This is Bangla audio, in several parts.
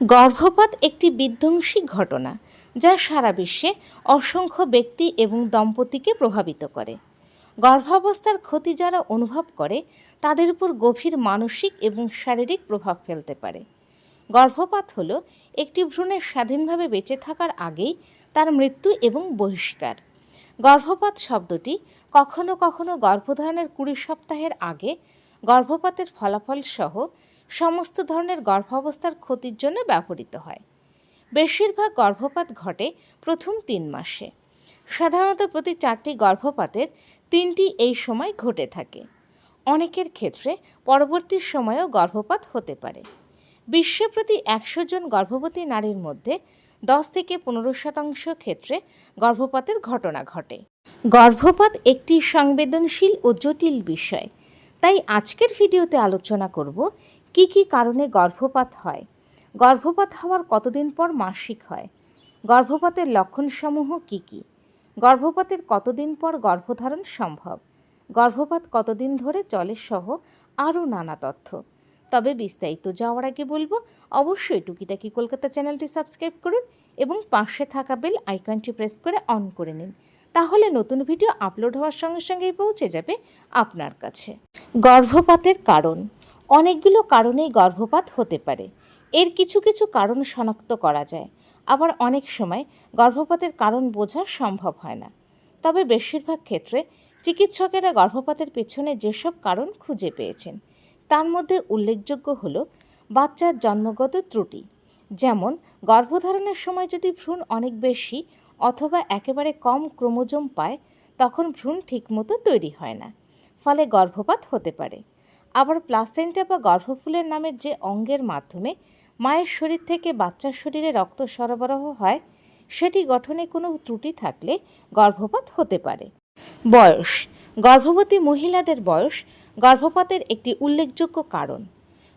গর্ভপাত একটি বিধ্বংসী ঘটনা, যা সারা বিশ্বে অসংখ্য ব্যক্তি এবং দম্পতিকে প্রভাবিত করে। গর্ভাবস্থার ক্ষতি যারা অনুভব করে, তাদের উপর গভীর মানসিক এবং শারীরিক প্রভাব ফেলতে পারে। গর্ভপাত হলো একটি ভ্রূণের স্বাধীনভাবে বেঁচে থাকার আগেই তার মৃত্যু এবং বহিষ্কার। গর্ভপাত শব্দটি কখনো কখনো গর্ভধারণের কুড়ি সপ্তাহের আগে গর্ভপাতের ফলাফল সহ সমস্ত ধরনের গর্ভাবস্থার ক্ষতির জন্য ব্যবহৃত হয়। বেশিরভাগ গর্ভপাত ঘটে প্রথম তিন মাসে। সাধারণত প্রতি চারটি গর্ভপাতের তিনটি এই সময় ঘটে থাকে। অনেকের ক্ষেত্রে পরবর্তী সময়েও গর্ভপাত হতে পারে। বিশ্বে প্রতি একশো জন গর্ভবতী নারীর মধ্যে দশ থেকে পনেরো শতাংশ ক্ষেত্রে গর্ভপাতের ঘটনা ঘটে। গর্ভপাত একটি সংবেদনশীল ও জটিল বিষয়। তাই আজকের ভিডিওতে আলোচনা করব কি কি কারণে গর্ভপাত হয়। গর্ভপাত হওয়ার কতদিন পর মাসিক হয়? গর্ভপাতের লক্ষণসমূহ কি কি? গর্ভপাতের কতদিন পর গর্ভধারণ সম্ভব? গর্ভপাত কতদিন ধরে চলে সহ আরও নানা তথ্য। তবে বিস্তারিত যাওয়ার আগে বলব, অবশ্যই টুকিটাকি কলকাতা চ্যানেলটি সাবস্ক্রাইব করুন এবং পাশে থাকা বেল আইকনটি প্রেস করে অন করে নিন। তাহলে নতুন ভিডিও আপলোড হওয়ার সঙ্গে সঙ্গেই পৌঁছে যাবে আপনার কাছে। গর্ভপাতের কারণ। অনেকগুলো কারণেই গর্ভপাত হতে পারে। এর কিছু কিছু কারণ শনাক্ত করা যায়। আবার অনেক সময় গর্ভপাতের কারণ বোঝা সম্ভব হয় না। তবে বেশিরভাগ ক্ষেত্রে চিকিৎসকেরা গর্ভপাতের পেছনে যেসব কারণ খুঁজে পেয়েছেন, তার মধ্যে উল্লেখযোগ্য হল বাচ্চার জন্মগত ত্রুটি। যেমন, গর্ভধারণের সময় যদি ভ্রূণ অনেক বেশি অথবা একেবারে কম ক্রোমোজোম পায়, তখন ভ্রূণ ঠিকমতো তৈরি হয় না, ফলে গর্ভপাত হতে পারে। আবার প্লাসেন্টা বা গর্ভফুলের নামের যে অঙ্গের মাধ্যমে মায়ের শরীর থেকে বাচ্চার শরীরে রক্ত সরবরাহ হয়, সেটি গঠনে কোনো ত্রুটি থাকলে গর্ভপাত হতে পারে। বয়স। গর্ভবতী মহিলাদের বয়স গর্ভপাতের একটি উল্লেখযোগ্য কারণ।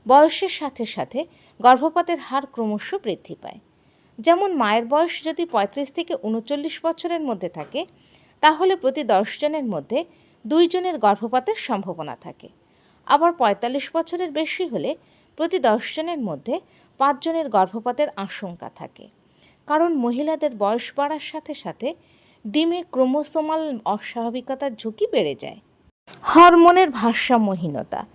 বয়সের সাথে সাথে গর্ভপাতের হার ক্রমশ বৃদ্ধি পায়। যেমন মায়ের বয়স যদি পঁয়ত্রিশ থেকে উনচল্লিশ বছরের মধ্যে থাকে, তাহলে প্রতি দশজনের মধ্যে দুইজনের গর্ভপাতের সম্ভাবনা থাকে। আবার পঁয়তাল্লিশ বছরের বেশি হলে প্রতি দশজনের মধ্যে পাঁচজনের গর্ভপাতের আশঙ্কা থাকে। কারণ মহিলাদের বয়স বাড়ার সাথে সাথে ডিমে ক্রোমোসোমাল অস্বাভাবিকতার ঝুঁকি বেড়ে যায়। হরমোনের ভারসাম্যহীনতা,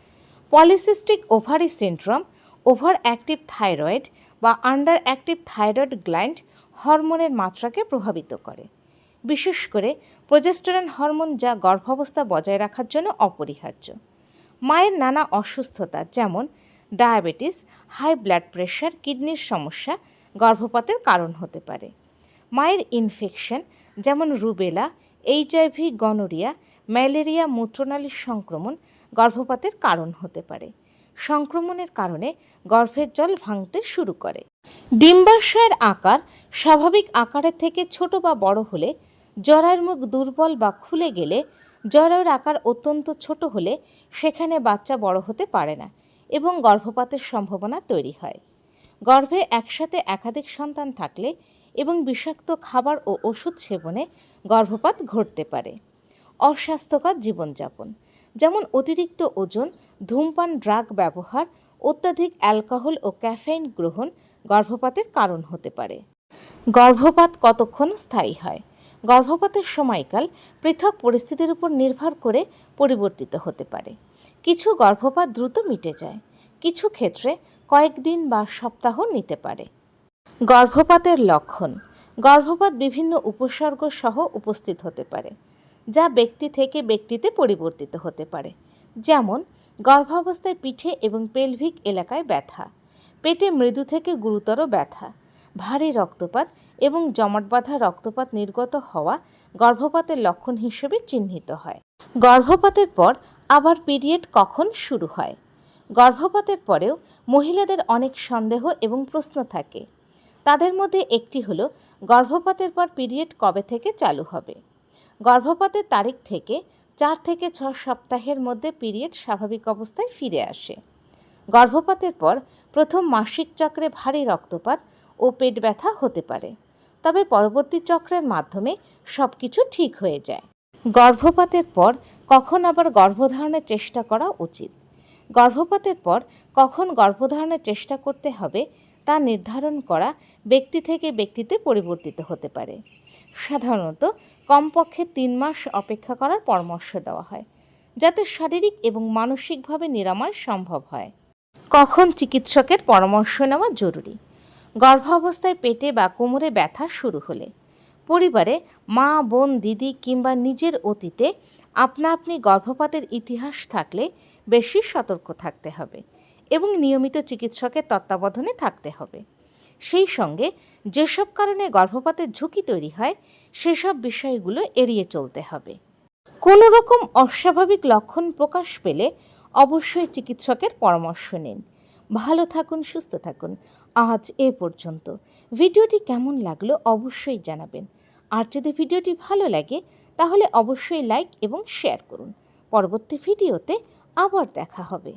polycystic ovary syndrome over active thyroid বা আন্ডার অ্যাক্টিভ থাইরয়েড গ্ল্যান্ড হরমোনের মাত্রাকে প্রভাবিত করে। বিশেষ করে প্রজেস্টেরন হরমোন যা গর্ভাবস্থা বজায় রাখার জন্য অপরিহার্য। মায়ের নানা অসুস্থতা যেমন ডায়াবেটিস হাই ব্লাড প্রেশার কিডনির সমস্যা গর্ভপাতের কারণ হতে পারে। মায়ের ইনফেকশন যেমন রুবেলা এইচআইভি গনোরিয়া ম্যালেরিয়া মূত্রনালীর সংক্রমণ গর্ভপাতের কারণ হতে পারে। সংক্রমণের কারণে গর্ভের জল ভাঙতে শুরু করে। ডিম্বাশয়ের আকার স্বাভাবিক আকারের থেকে ছোট বা বড় হলে জরায়ের মুখ দুর্বল বা খুলে গেলে জরায়ুর আকার অত্যন্ত ছোট হলে সেখানে বাচ্চা বড় হতে পারে না এবং গর্ভপাতের সম্ভাবনা তৈরি হয়। গর্ভে একসাথে একাধিক সন্তান থাকলে এবং বিষাক্ত খাবার ও ওষুধ সেবনে গর্ভপাত ঘটতে পারে। অস্বাস্থ্যকর জীবনযাপন। যেমন অতিরিক্ত ওজন, ধূমপান, ড্রাগ ব্যবহার, অত্যাধিক অ্যালকোহল ও ক্যাফেইন গ্রহণ গর্ভপাতের কারণ হতে পারে। গর্ভপাত কতক্ষণ স্থায়ী হয়? গর্ভপাতের সময়কাল পৃথক পরিস্থিতির উপর নির্ভর করে পরিবর্তিত হতে পারে। কিছু গর্ভপাত দ্রুত মিটে যায়, কিছু ক্ষেত্রে কয়েকদিন বা সপ্তাহ নিতে পারে। গর্ভপাতের লক্ষণ, গর্ভপাত বিভিন্ন উপসর্গ সহ উপস্থিত হতে পারে। যা ব্যক্তি থেকে ব্যক্তিতে পরিবর্তিত হতে পারে। যেমন, গর্ভাবস্থায় পিঠে এবং পেলভিক এলাকায় ব্যথা, পেটে মৃদু থেকে গুরুতর ব্যথা, ভারী রক্তপাত এবং জমাট বাঁধা রক্তপাত নির্গত হওয়া গর্ভপাতের লক্ষণ হিসেবে চিহ্নিত হয়। গর্ভপাতের পর আবার পিরিয়ড কখন শুরু হয়? গর্ভপাতের পরেও মহিলাদের অনেক সন্দেহ এবং প্রশ্ন থাকে। তাদের মধ্যে একটি হলো, গর্ভপাতের পর পিরিয়ড কবে থেকে চালু হবে? গর্ভপাতের তারিখ থেকে চার থেকে ছ সপ্তাহের মধ্যে পিরিয়ড স্বাভাবিক অবস্থায় ফিরে আসে। গর্ভপাতের পর প্রথম মাসিক চক্রে ভারী রক্তপাত ও পেট ব্যথা হতে পারে। তবে পরবর্তী চক্রের মাধ্যমে সব কিছু ঠিক হয়ে যায়। গর্ভপাতের পর কখন আবার গর্ভধারণের চেষ্টা করা উচিত? গর্ভপাতের পর কখন গর্ভধারণের চেষ্টা করতে হবে তা নির্ধারণ করা ব্যক্তি থেকে ব্যক্তিতে পরিবর্তিত হতে পারে। সাধারণত কমপক্ষে তিন মাস অপেক্ষা করার পরামর্শ দেওয়া হয়, যাতে শারীরিক এবং মানসিকভাবে নিরাময় সম্ভব হয়। কখন চিকিৎসকের পরামর্শ নেওয়া জরুরি? গর্ভাবস্থায় পেটে বা কোমরে ব্যথা শুরু হলে, পরিবারে মা, বোন, দিদি কিংবা নিজের অতীতে আপনা আপনি গর্ভপাতের ইতিহাস থাকলে বেশি সতর্ক থাকতে হবে এবং নিয়মিত চিকিৎসকের তত্ত্বাবধানে থাকতে হবে। সেই সঙ্গে যেসব কারণে গর্ভপাতের ঝুঁকি তৈরি হয়, সেসব বিষয়গুলো এড়িয়ে চলতে হবে। কোনো রকম অস্বাভাবিক লক্ষণ প্রকাশ পেলে অবশ্যই চিকিৎসকের পরামর্শ নিন। ভালো থাকুন, সুস্থ থাকুন। আজ এ পর্যন্ত। ভিডিওটি কেমন লাগল অবশ্যই জানাবেন। আর যদি ভিডিওটি ভালো লাগে, তাহলে অবশ্যই লাইক এবং শেয়ার করুন। পরবর্তী ভিডিওতে আবার দেখা হবে।